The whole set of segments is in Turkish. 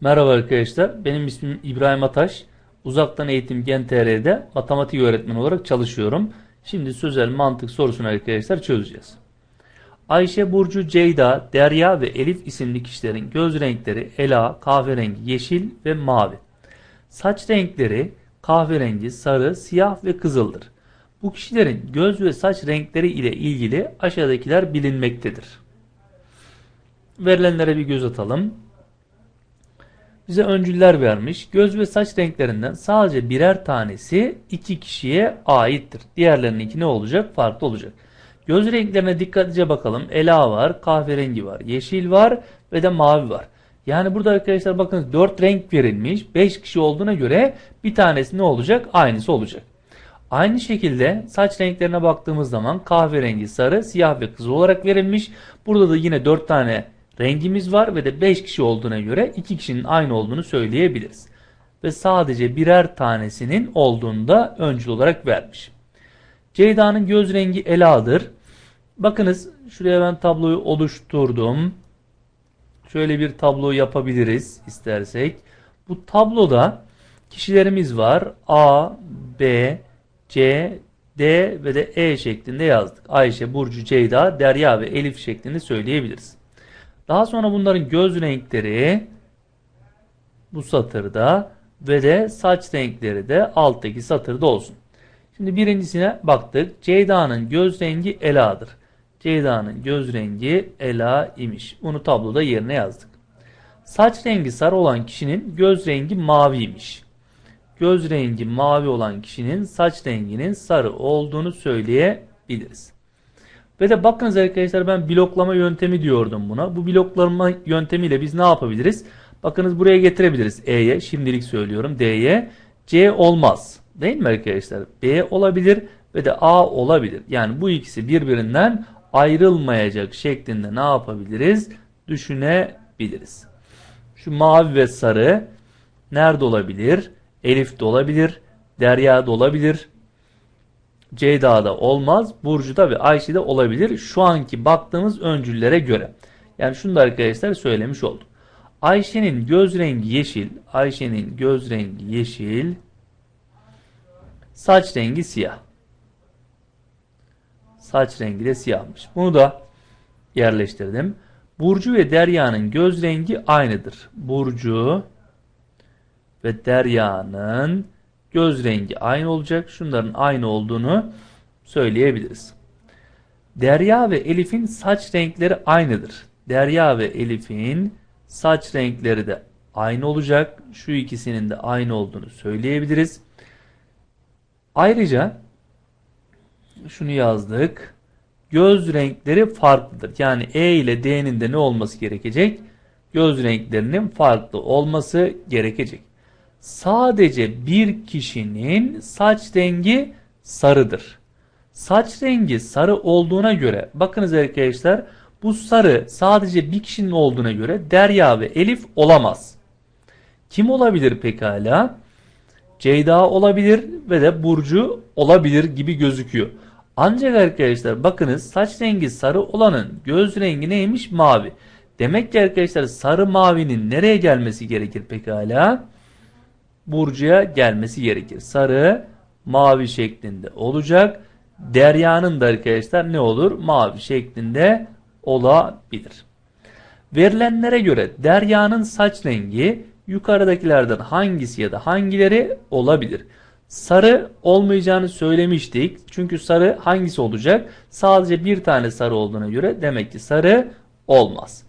Merhaba arkadaşlar. Benim ismim İbrahim Ataş. Uzaktan Eğitim Gen TR'de matematik öğretmeni olarak çalışıyorum. Şimdi sözel mantık sorusunu arkadaşlar çözeceğiz. Ayşe, Burcu, Ceyda, Derya ve Elif isimli kişilerin göz renkleri ela, kahverengi, yeşil ve mavi. Saç renkleri kahverengi, sarı, siyah ve kızıldır. Bu kişilerin göz ve saç renkleri ile ilgili aşağıdakiler bilinmektedir. Verilenlere bir göz atalım bize öncüller vermiş. Göz ve saç renklerinden sadece birer tanesi iki kişiye aittir. Diğerlerininki ne olacak? Farklı olacak. Göz renklerine dikkatlice bakalım. Ela var, kahverengi var, yeşil var ve de mavi var. Yani burada arkadaşlar bakın 4 renk verilmiş. 5 kişi olduğuna göre bir tanesi ne olacak? Aynısı olacak. Aynı şekilde saç renklerine baktığımız zaman kahverengi, sarı, siyah ve kızıl olarak verilmiş. Burada da yine 4 tane rengimiz var ve de 5 kişi olduğuna göre 2 kişinin aynı olduğunu söyleyebiliriz. Ve sadece birer tanesinin olduğunu da öncül olarak vermiş. Ceyda'nın göz rengi eladır. Bakınız şuraya ben tabloyu oluşturdum. Şöyle bir tablo yapabiliriz istersek. Bu tabloda kişilerimiz var. A, B, C, D ve de E şeklinde yazdık. Ayşe, Burcu, Ceyda, Derya ve Elif şeklinde söyleyebiliriz. Daha sonra bunların göz renkleri bu satırda ve de saç renkleri de alttaki satırda olsun. Şimdi birincisine baktık. Ceyda'nın göz rengi eladır. Ceyda'nın göz rengi ela imiş. Bunu tabloda yerine yazdık. Saç rengi sarı olan kişinin göz rengi maviymiş. Göz rengi mavi olan kişinin saç renginin sarı olduğunu söyleyebiliriz. Ve de bakınız arkadaşlar ben bloklama yöntemi diyordum buna. Bu bloklama yöntemiyle biz ne yapabiliriz? Bakınız buraya getirebiliriz E'ye. Şimdilik söylüyorum D'ye. C olmaz. Değil mi arkadaşlar? B olabilir ve de A olabilir. Yani bu ikisi birbirinden ayrılmayacak şeklinde ne yapabiliriz? Düşünebiliriz. Şu mavi ve sarı nerede olabilir? Elif de olabilir. Derya da olabilir. Ceyda'da olmaz. Burcu'da ve Ayşe'de olabilir. Şu anki baktığımız öncüllere göre. Yani şunu da arkadaşlar söylemiş oldum. Ayşe'nin göz rengi yeşil. Ayşe'nin göz rengi yeşil. Saç rengi siyah. Saç rengi de siyahmış. Bunu da yerleştirdim. Burcu ve Derya'nın göz rengi aynıdır. Burcu ve Derya'nın göz rengi aynı olacak. Şunların aynı olduğunu söyleyebiliriz. Derya ve Elif'in saç renkleri aynıdır. Derya ve Elif'in saç renkleri de aynı olacak. Şu ikisinin de aynı olduğunu söyleyebiliriz. Ayrıca şunu yazdık. Göz renkleri farklıdır. Yani E ile D'nin de ne olması gerekecek? Göz renklerinin farklı olması gerekecek sadece bir kişinin saç rengi sarıdır. Saç rengi sarı olduğuna göre bakınız arkadaşlar bu sarı sadece bir kişinin olduğuna göre Derya ve Elif olamaz. Kim olabilir pekala? Ceyda olabilir ve de Burcu olabilir gibi gözüküyor. Ancak arkadaşlar bakınız saç rengi sarı olanın göz rengi neymiş? Mavi. Demek ki arkadaşlar sarı mavinin nereye gelmesi gerekir pekala? Burcu'ya gelmesi gerekir. Sarı, mavi şeklinde olacak. Derya'nın da arkadaşlar ne olur? Mavi şeklinde olabilir. Verilenlere göre Derya'nın saç rengi yukarıdakilerden hangisi ya da hangileri olabilir? Sarı olmayacağını söylemiştik. Çünkü sarı hangisi olacak? Sadece bir tane sarı olduğuna göre demek ki sarı olmaz.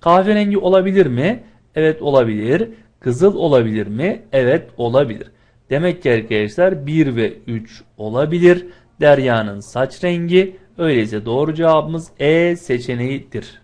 Kahverengi olabilir mi? Evet olabilir. Kızıl olabilir mi? Evet olabilir. Demek ki arkadaşlar 1 ve 3 olabilir. Derya'nın saç rengi öyleyse doğru cevabımız E seçeneğidir.